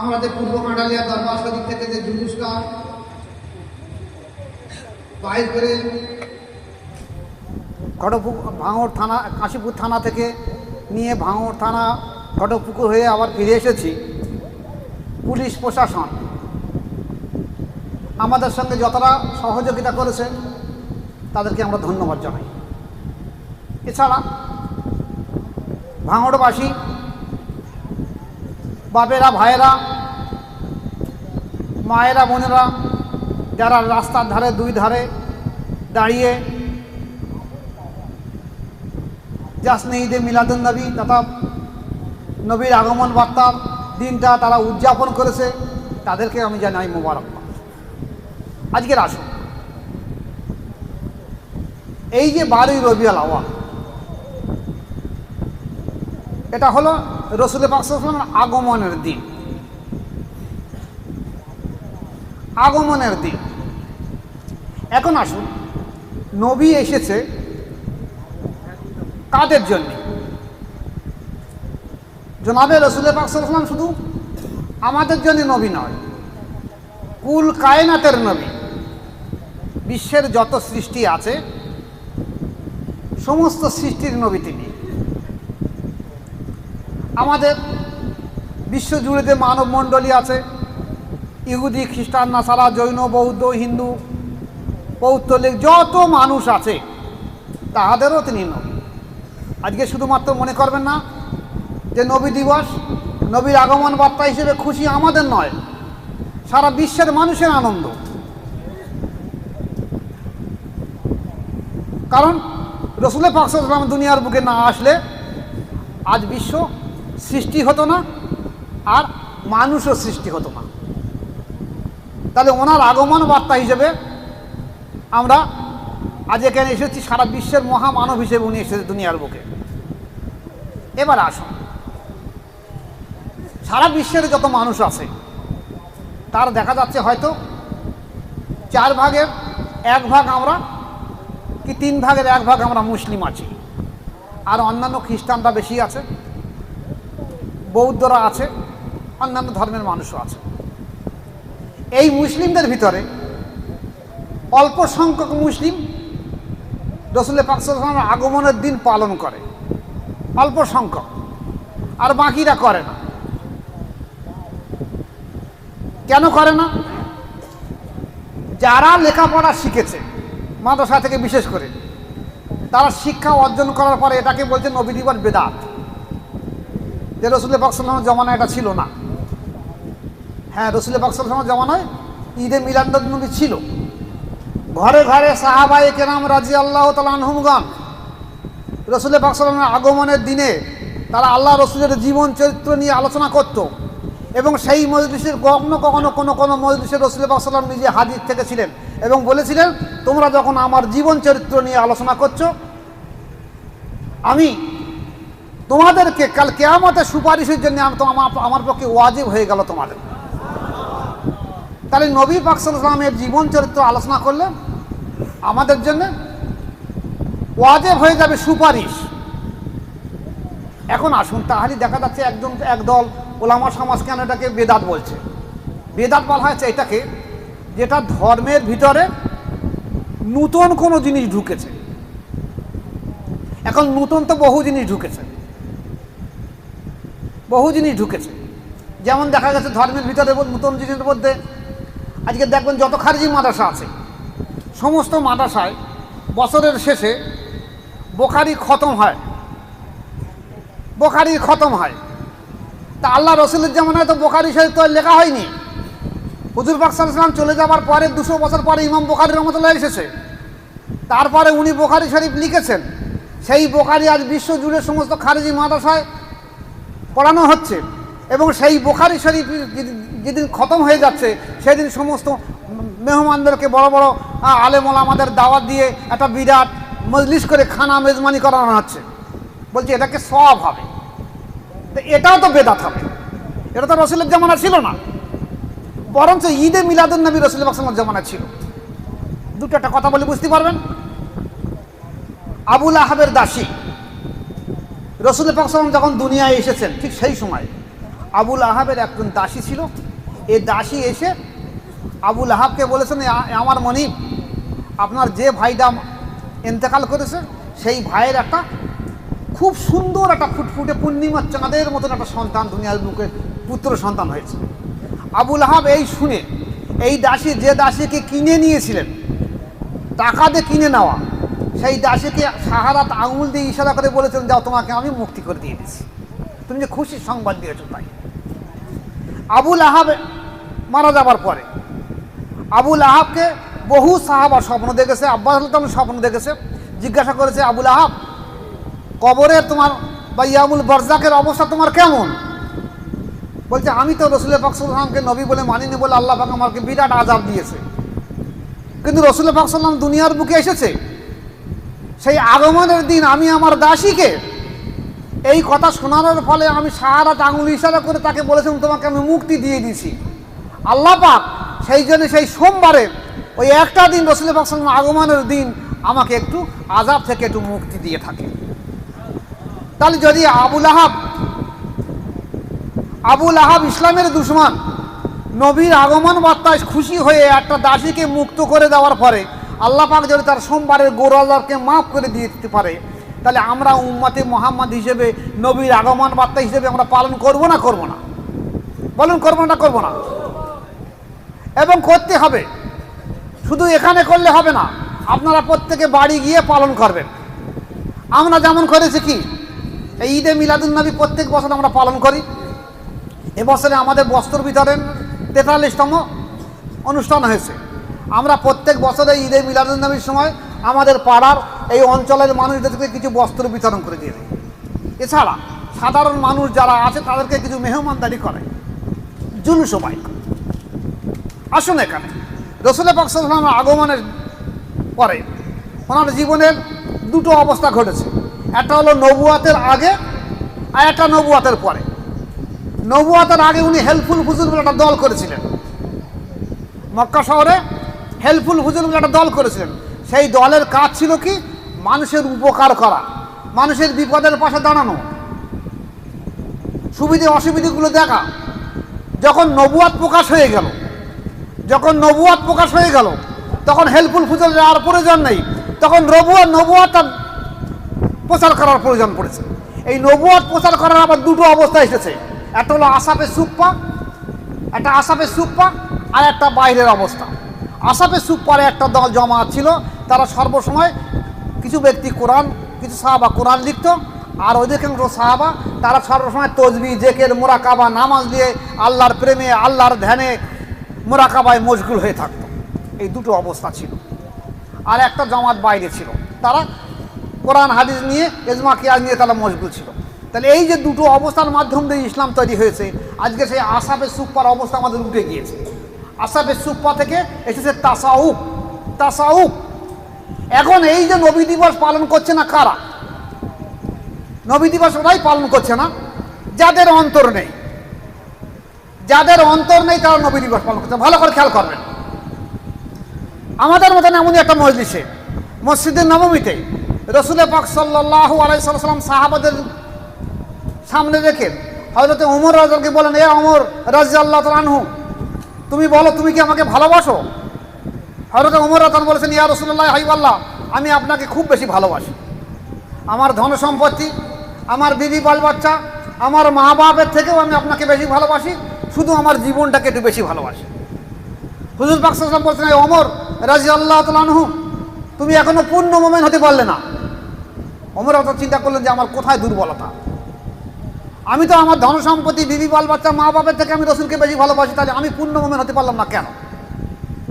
আমাদের পূর্ব কাঁঠালিয়া দরবার শরীফ থেকে যে জুলুসটা বাইর করে ঘটপুকুর ভাঙড় থানা, কাশীপুর থানা থেকে নিয়ে ভাঙড় থানা ঘটপুকুর হয়ে আবার ফিরে এসেছি পুলিশ প্রশাসন। আমাদের সঙ্গে যতটা সহযোগিতা করেছে, তাদেরকে আমরা ধন্যবাদ জানাই। এছাড়া ভাঙড়বাসী বাপেরা, ভাইয়েরা, মায়েরা, বোনেরা, যারা রাস্তার ধারে, দুই ধারে দাঁড়িয়ে জাসনে ঈদে মিলাদুন নবী তথা নবীর আগমন বার্তার দিনটা তারা উদযাপন করেছে, তাদেরকে আমি জানাই মোবারক। আজকের আসুন এই যে বারোই রবিউল আওয়াল এটা হলো রসুল পাকসালামের আগমনের দিন। আগমনের দিন। এখন আসুন, নবী এসেছে কাদের জন্য? জনাবে রসুল পাকসালাম শুধু আমাদের জন্য নবী নয়, কুল কায়নাতের নবী। বিশ্বের যত সৃষ্টি আছে, সমস্ত সৃষ্টির নবী তিনি। আমাদের বিশ্বজুড়ে যে মানব মণ্ডলী আছে, ইহুদি, খ্রিস্টান, নাসারা, জৈন, বৌদ্ধ, হিন্দু পৌত্তলিক যত মানুষ আছে, তাহাদেরও তিনি নবী। আজকে শুধুমাত্র মনে করবেন না যে নবী দিবস, নবীর আগমন বার্তা হিসেবে খুশি আমাদের নয়, সারা বিশ্বের মানুষের আনন্দ। কারণ রসুল পাকসালাম দুনিয়ার বুকে না আসলে আজ বিশ্ব সৃষ্টি হতো না, আর মানুষও সৃষ্টি হতো না। তাহলে ওনার আগমন বার্তা হিসেবে আমরা আজ এখানে এসেছি, সারা বিশ্বের মহামানব হিসেবে উনি এসেছে দুনিয়ার বুকে। এবার আসুন। সারা বিশ্বের যত মানুষ আছে, তার দেখা যাচ্ছে হয়তো চার ভাগের এক ভাগ আমরা কি তিন ভাগের এক ভাগ আমরা মুসলিম আছি, আর অন্যান্য খ্রিস্টানরা বেশি আছে। বৌদ্ধরা আছে, অন্যান্য ধর্মের মানুষও আছে। এই মুসলিমদের ভিতরে অল্প সংখ্যক মুসলিম রসুলের পাকসালামের আগমনের দিন পালন করে। অল্প সংখ্যক, আর বাকিরা করে না। কেন করে না? যারা লেখাপড়া শিখেছে, মাদ্রাসা থেকে বিশেষ করে, তারা শিক্ষা অর্জন করার পরে এটাকে বলছে নবী দিবস বেদাত। যে রসুল বাকসালামের জমানায় এটা ছিল না। হ্যাঁ রসুল বাকসালামের জমানায় ঈদে মিলাদ নবী ছিল। ঘরে ঘরে সাহাবাই কেরাম রাজি আল্লাহ তালহুমগণ রসুল বাকসালামের আগমনের দিনে তারা আল্লাহ রসুলের জীবন চরিত্র নিয়ে আলোচনা করত এবং সেই মজলিসের কখনো কখনো কোনো কোনো মজলিসের রসুল বাকসালাম নিজে হাজির থেকেছিলেন এবং বলেছিলেন, তোমরা যখন আমার জীবন চরিত্র নিয়ে আলোচনা করছ, আমি তোমাদেরকে কাল কেয়ামতের সুপারিশের জন্য আমার পক্ষে ওয়াজিব হয়ে গেল তোমাদের। তাহলে নবী পাকসালামের জীবন চরিত্র আলোচনা করলে আমাদের জন্য ওয়াজেব হয়ে যাবে সুপারিশ। এখন আসুন, তাহলে দেখা যাচ্ছে একজন একদল ওলামা সমাজ কেন এটাকে বেদাত বলছে? বেদাত বলা হয়েছে এটাকে যেটা ধর্মের ভিতরে নূতন কোনো জিনিস ঢুকেছে। এখন নূতন তো বহু জিনিস ঢুকেছে। বহু জিনিস ঢুকেছে। যেমন দেখা গেছে ধর্মের ভিতরে নূতন জিনিসের মধ্যে আজকে দেখবেন যত খারিজি মাদ্রাসা আছে, সমস্ত মাদ্রাসায় বছরের শেষে বোখারি খতম হয়। বোখারি খতম হয়। তা আল্লাহ রসুলের যেমন হয়তো বোখারি শরীফ তো লেখা হয়নি। হুজুর পাকসালাম চলে যাওয়ার পরে দুশো বছর পরে ইমাম বোখারি রহমতুল্লাহ এসেছে। তারপরে উনি বোখারি শরীফ লিখেছেন। সেই বোখারি আজ বিশ্ব জুড়ে সমস্ত খারিজি মাদ্রাসায় পড়ানো হচ্ছে। এবং সেই বোখারি শরীফ যেদিন- খতম হয়ে যাচ্ছে, সেদিন সমস্ত মেহমানদেরকে বড় বড় আলেমল আমাদের দাওয়াত দিয়ে একটা বিরাট মজলিস করে খানা মেজমানি করানো হচ্ছে। বলছে এটাকে সব হবে? তো এটাও তো বেদাত হবে। এটা তো রসুলের জামানা ছিল না। বরঞ্চ ঈদে মিলাদুল নবী রসুল বাকসামের জামানা ছিল। দুটো একটা কথা বলে বুঝতে পারবেন? আবুল আহাবের দাসী। রসুল পাকসালাম যখন দুনিয়ায় এসেছেন, ঠিক সেই সময় আবুল আহাবের একজন দাসী ছিল। এই দাসী এসে আবুল আহাবকে বলেছেন, "এ- এ আমার মনিব, আপনার যে ভাইটা এন্তেকাল করেছে, সেই ভাইয়ের একটা খুব সুন্দর একটা ফুটফুটে পূর্ণিমার চাঁদের মতন একটা সন্তান দুনিয়ার বুকে, পুত্র সন্তান হয়েছে। আবুল আহাব এই শুনে, এই দাসী যে দাসীকে কিনে নিয়েছিলেন, টাকা দিয়ে কিনে নেওয়া সেই দাসীকে সাহারাত আঙুল দিয়ে ইশারা করে বলেছেন, যাও, তোমাকে আমি মুক্তি করে দিয়ে দিচ্ছি তুমি যে খুশির সংবাদ দিয়েছ তাই। আবুল আহাব মারা যাবার পরে, আবুল আহাবকে বহু সাহাবা স্বপ্ন দেখেছে, আব্বাস আলতাম স্বপ্ন দেখেছে। জিজ্ঞাসা করেছে, আবুল আহাব কবরের তোমার বা ইয়ামুল বরজাকের অবস্থা তোমার কেমন? বলছে, আমি তো রসুল পাকসাল্লামকে নবী বলে মানিনি বলে আল্লাহ পাক আমাকে বিরাট আজাব দিয়েছে। কিন্তু রসুল পাকসাল্লাম দুনিয়ার বুকে এসেছে। সেই আগমনের দিন আমি আমার দাসীকে এই কথা শোনানোর ফলে আমি সাহারাত আঙুল ইশারা করে তাকে বলেছিলাম, তোমাকে আমি মুক্তি দিয়ে দিয়েছি আল্লাহ পাক সেই জন্য সেই সোমবারে ওই একটা দিন রসুল পাকসাল্লাম আগমনের দিন আমাকে একটু আজাব থেকে একটু মুক্তি দিয়ে থাকে। তাহলে যদি আবুল আহাব আবুল আহাব ইসলামের দুশ্মন, নবীর আগমন বার্তায় খুশি হয়ে একটা দাসীকে মুক্ত করে দেওয়ার পরে আল্লাহ পাক যদি তার সোমবারের গোরাজারকে মাফ করে দিয়ে দিতে পারে, তাহলে আমরা উম্মাতে মোহাম্মদ হিসেবে, নবীর আগমন বার্তা হিসেবে আমরা পালন করব না করব না? বলুন, করব না, করব না। এবং করতে হবে। শুধু এখানে করলে হবে না, আপনারা প্রত্যেকে বাড়ি গিয়ে পালন করবেন। আমরা যেমন করেছি কি, এই ঈদে মিলাদুন্নবী প্রত্যেক বছর আমরা পালন করি। এবছরে আমাদের বস্ত্র বিতরণ তেতাল্লিশতম অনুষ্ঠান হয়েছে। আমরা প্রত্যেক বছরে ঈদে মিলাদুন্নবীর সময় আমাদের পাড়ার এই অঞ্চলের মানুষদেরকে কিছু বস্ত্র বিতরণ করে দিয়ে এছাড়া সাধারণ মানুষ যারা আছে, তাদেরকে কিছু মেহমানদারি করে। জুলুসও বাইক আসুন এখানে। রসুল পাকসালামের আগমনের পরে ওনার জীবনের দুটো অবস্থা ঘটেছে। একটা হলো নবুয়াতের আগে আর একটা নবুয়াতের পরে। নবুয়াতের আগে উনি হেল্পফুল হুজুর বলে একটা দল করেছিলেন। মক্কা শহরে হেল্পফুল হুজুর বলে একটা দল করেছিলেন। সেই দলের কাজ ছিল কি? মানুষের উপকার করা, মানুষের বিপদের পাশে দাঁড়ানো, সুবিধে অসুবিধেগুলো দেখা। যখন নবুয়াত প্রকাশ হয়ে গেল, যখন নবুয়াত প্রকাশ হয়ে গেল, তখন হেল্পফুল ফুজল আর প্রয়োজন নেই। তখন নবুয়াত নবুয়াতটা প্রচার করার প্রয়োজন পড়েছে। এই নবুয়াত প্রচার করার আবার দুটো অবস্থা এসেছে। একটা হলো আসাপের সুপ্পা একটা আসাপের সুপ্পা আর একটা বাইরের অবস্থা। আসাপের সুপ্পারে একটা দল জমাত ছিল, তারা সর্বসময় কিছু ব্যক্তি কোরআন, কিছু সাহাবা কোরআন লিখত, আর অধিকাংশ সাহাবা তারা সর্বসময় তজবি জেকের, মোরাকাবা, নামাজ দিয়ে আল্লাহর প্রেমে, আল্লাহর ধ্যানে মোরাকাবায় মশগুল হয়ে থাকতো। এই দুটো অবস্থা ছিল। আর একটা জমাত বাইরে ছিল। তারা কোরআন, হাদিস নিয়ে এজমা কিয়াজ নিয়ে তারা মশগুল ছিল। তাহলে এই যে দুটো অবস্থার মাধ্যম দিয়ে ইসলাম তৈরি হয়েছে, আজকে সেই আসাফের সুপ্পার অবস্থা আমাদের উঠে গিয়েছে। আসাফের সুপ্পা থেকে এসেছে তাসাউক তাসাউক এখন এই যে নবী দিবস পালন করছে না কারা? নবী দিবস ওরাই পালন করছে না। যাদের অন্তর নেই। যাদের অন্তর নেই তারা নবী দিবস পালন করছে। ভালো করে খেয়াল করবেন। আমাদের মতন এমনই একটা মসজিদে মসজিদের নবমীতে রসুলের পাক সাল্লাহ আলাইসাল্লাম সাহাবাদের সামনে রেখে হয়তো ওমর রাজাকে বলেন, এ অমর রাজি আল্লাহ আনহু তুমি বলো, তুমি কি আমাকে ভালোবাসো? হয়তো ওমর রাজান বলেছেন, ইয়া রসুল্লাহ হাইবাল্লাহ আমি আপনাকে খুব বেশি ভালোবাসি। আমার ধন সম্পত্তি, আমার বিবি বাল বাচ্চা, আমার মা বাপের থেকেও আমি আপনাকে বেশি ভালোবাসি, শুধু আমার জীবনটাকে একটু বেশি ভালোবাসি। হুজুর পাকসাম বলছেন অমর রাজি আল্লাহ তালহু তুমি এখনও পূর্ণ মোমেন হতে পারলে না। অমর অত চিন্তা করলেন যে, আমার কোথায় দুর্বলতা? আমি তো আমার ধন সম্পত্তি বিবি বাল বাচ্চা, মা বাপের থেকে আমি রসুলকে বেশি ভালোবাসি, তাহলে আমি পূর্ণ মোমেন হতে পারলাম না কেন?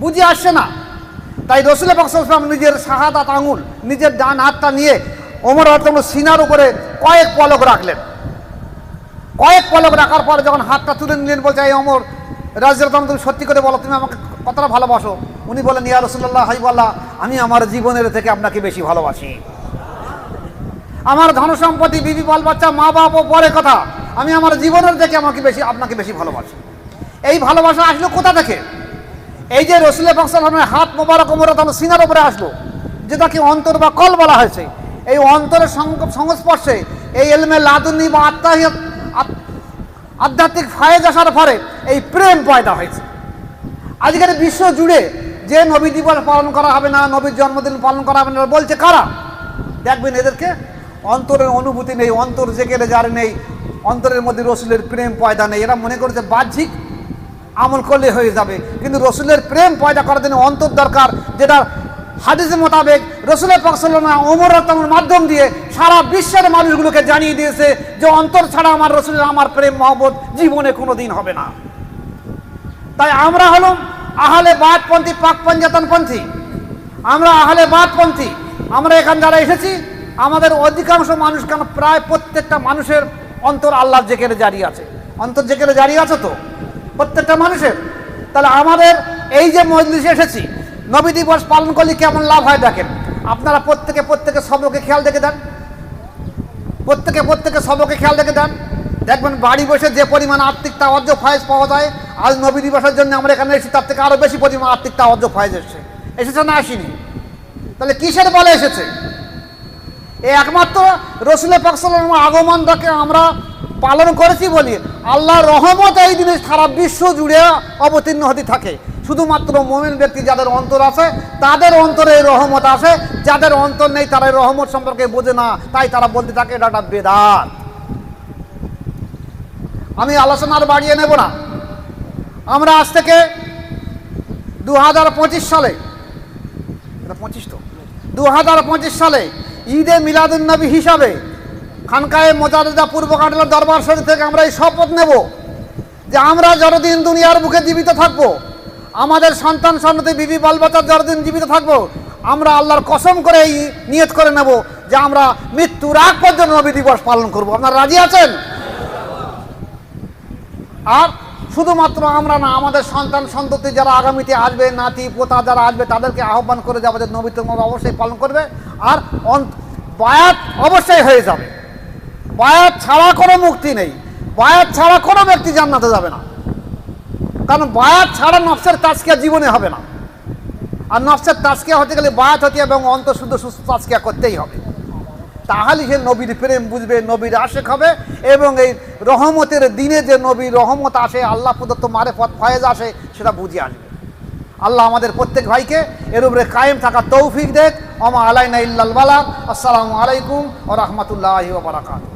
বুঝে আসছে না? তাই রসুল পাকসাম নিজের শাহাদাত আঙুল, নিজের ডান হাতটা নিয়ে ওমর হয়তো সিনার উপরে কয়েক পলক রাখলেন। কয়েক পলক রাখার পরে যখন হাতটা তুলে নিলেন, বলছে, এই অমর রাজিয়াল তুমি সত্যি করে বলো, তুমি আমাকে কতটা ভালোবাসো? উনি বলেন ইয়া রসুল্লাহ হাইবাল্লাহ আমি আমার জীবনের থেকে আপনাকে বেশি ভালোবাসি। আমার ধন সম্পত্তি, বিবি, বাল বাচ্চা, মা বাপ ও পরে কথা, আমি আমার জীবনের থেকে আমাকে বেশি, আপনাকে বেশি ভালোবাসি। এই ভালোবাসা আসলো কোথা থেকে? এই যে রসুল ফাংশনের হাত মোবারক ওমর তখন সিনার উপরে আসলো যেটাকে অন্তর বা কল বলা হয়েছে। এই অন্তরের সংস্পর্শে এই এলমে লাদুনি বা আত্মাহিয়াত আধ্যাত্মিক ফায়েজ আসার ফলে এই প্রেম পয়দা হয়েছে। আজকের বিশ্ব জুড়ে যে নবী দিবস পালন করা হবে না, নবীর জন্মদিন পালন করা হবে না, বলছে কারা? দেখবেন এদেরকে অন্তরের অনুভূতি নেই, অন্তর জেগে যার নেই, অন্তরের মধ্যে রসুলের প্রেম পয়দা নেই। এরা মনে করছে বাহ্যিক আমল করলে হয়ে যাবে। কিন্তু রসুলের প্রেম পয়দা করার জন্য অন্তর দরকার, যেটা হাদিসের মোতাবেক রসুলের পক্সলনা ওমর রতমের মাধ্যম দিয়ে সারা বিশ্বের মানুষগুলোকে জানিয়ে দিয়েছে যে অন্তর ছাড়া আমার রসুলের আমার প্রেম, মহব্বত জীবনে কোনো দিন হবে না। তাই আমরা হলো আহলে বাদপন্থী পাক পঞ্জাতনপন্থী। আমরা আহলে বাদপন্থী আমরা এখান যারা এসেছি আমাদের অধিকাংশ মানুষ কেন প্রায় প্রত্যেকটা মানুষের অন্তর আল্লাহ জেকেরে জারি আছে? অন্তর জেকেরে জারি আছে তো? প্রত্যেকটা মানুষের। তাহলে আমাদের এই যে মজলিসে এসেছি, নবী দিবস পালন করলে কেমন লাভ হয় দেখেন? আপনারা প্রত্যেকে প্রত্যেকে সবকে খেয়াল দেখে দেন। প্রত্যেকে প্রত্যেকে সবকে খেয়াল রেখে দেন। দেখবেন বাড়ি বসে যে পরিমাণ আর্থিক তাওয়াজ্য ফায়েজ পাওয়া যায়, আজ নবী দিবসের জন্য আমরা এখানে এসেছি, তার থেকে আরও বেশি পরিমাণ আর্থিক তাওয়াজ্য ফায়েজ এসছে। এসেছে না আসেনি? তাহলে কিসের বলে এসেছে? এই একমাত্র রসুলের পাকসালের আগমনটাকে আমরা পালন করেছি বলি। আল্লাহর রহমত এই দিনে সারা বিশ্ব জুড়ে অবতীর্ণ হতে থাকে। শুধুমাত্র মোমেন ব্যক্তি যাদের অন্তর আছে, তাদের অন্তরে এই রহমত আছে। যাদের অন্তর নেই, তারা রহমত সম্পর্কে বোঝে না। তাই তারা বলতে থাকে, এটা একটা বেদাত। আমি আলোচনা আর বাড়িয়ে নেব না। আমরা আজ থেকে দু সালে, এটা পঁচিশ তো দু সালে ঈদে মিলাদুন্নবী হিসাবে খানকায়ে মোজারদা পূর্ব কাটলার দরবার শরীফ থেকে আমরা এই শপথ নেব যে আমরা যতদিন দুনিয়ার বুকে জীবিত থাকব, আমাদের সন্তান, সন্ততি, বিবি বালবাচার যতদিন জীবিত থাকব, আমরা আল্লাহর কসম করে এই নিয়ত করে নেব যে আমরা মৃত্যুর আগ পর্যন্ত নবী দিবস পালন করব। আপনারা রাজি আছেন? আর শুধুমাত্র আমরা না, আমাদের সন্তান সন্ততি যারা আগামীতে আসবে, নাতি, পোতা যারা আসবে, তাদেরকে আহ্বান করে যাবে যে নবী তোমার অবশ্যই পালন করবে। আর বায়াত অবশ্যই হয়ে যাবে। বায়াত ছাড়া কোনো মুক্তি নেই। বায়াত ছাড়া কোনো ব্যক্তি জান্নাতে যাবে না। কারণ বায়াত ছাড়া নফসের তাজকিয়া জীবনে হবে না। আর নফসের তাজকিয়া হতে গেলে বায়াত হতে এবং অন্ত শুদ্ধ সুস্থ তাজকিয়া করতেই হবে। তাহলে সে নবীর প্রেম বুঝবে, নবীর আশেক হবে এবং এই রহমতের দিনে যে নবীর রহমত আসে, আল্লাহ প্রদত্ত মারে পথ ফয়েজ আসে, সেটা বুঝে আসবে। আল্লাহ আমাদের প্রত্যেক ভাইকে এর উপরে কায়েম থাকা তৌফিক দেখ। অমা আলাইনা ইল্লাল বালা আসসালামু আলাইকুম ও রহমতুল্লাহ বারাকাত